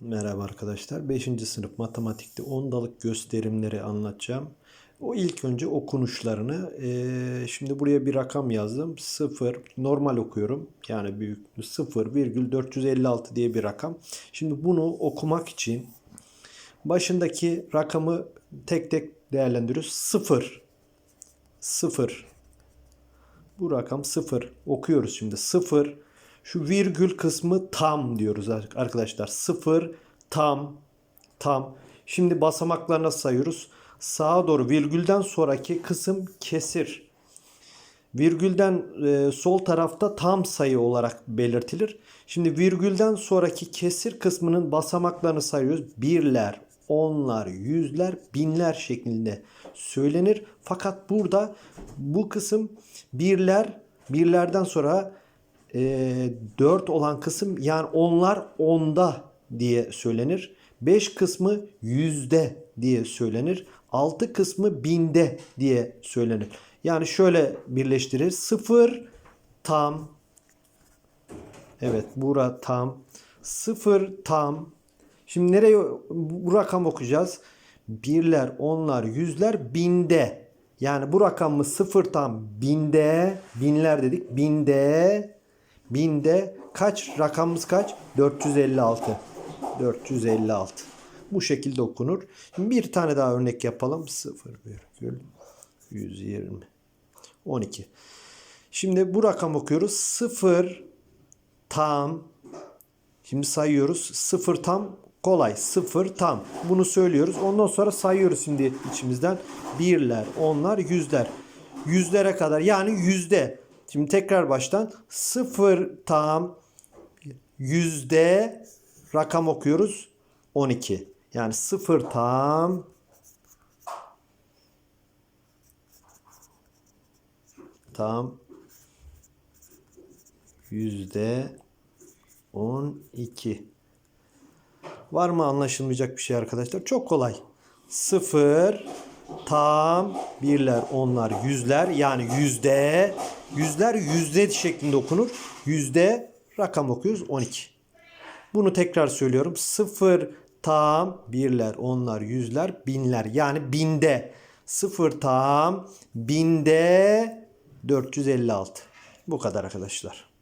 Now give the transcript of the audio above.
Merhaba arkadaşlar. 5. sınıf matematikte ondalık gösterimleri anlatacağım. O ilk önce okunuşlarını. eee, şimdi buraya bir rakam yazdım. 0 normal okuyorum. Yani büyük 0,456 diye bir rakam. Şimdi bunu okumak için başındaki rakamı tek tek değerlendiriyoruz. 0 0 bu rakam 0. Okuyoruz şimdi. 0. Şu virgül kısmı tam diyoruz arkadaşlar. 0 tam tam. Şimdi basamaklarına sayıyoruz. Sağa doğru virgülden sonraki kısım kesir. Virgülden e, sol tarafta tam sayı olarak belirtilir. Şimdi virgülden sonraki kesir kısmının basamaklarını sayıyoruz. Birler, onlar, yüzler, binler şeklinde söylenir. Fakat burada bu kısım birler, birlerden sonra e, 4 olan kısım yani onlar onda diye söylenir. 5 kısmı yüzde diye söylenir. 6 kısmı binde diye söylenir. Yani şöyle birleştirir. 0 tam Evet bura tam. 0 tam. Şimdi nereye bu rakam okuyacağız? Birler, onlar, yüzler, binde. Yani bu rakamımız 0 tam binde, binler dedik. Binde, binde kaç? Rakamımız kaç? 456. 456. Bu şekilde okunur. Şimdi bir tane daha örnek yapalım. 0 virgül 120. 12. Şimdi bu rakam okuyoruz. 0 tam. Şimdi sayıyoruz. 0 tam kolay. 0 tam. Bunu söylüyoruz. Ondan sonra sayıyoruz şimdi içimizden. Birler, onlar, yüzler. Yüzlere kadar yani yüzde. Şimdi tekrar baştan. 0 tam yüzde rakam okuyoruz. 12. Yani 0 tam tam yüzde 12. Var mı anlaşılmayacak bir şey arkadaşlar? Çok kolay. 0 tam birler, onlar, yüzler yani yüzde yüzler yüzde şeklinde okunur. Yüzde rakam okuyoruz 12. Bunu tekrar söylüyorum. 0 tam birler, onlar, yüzler, binler yani binde. 0 tam binde 456. Bu kadar arkadaşlar.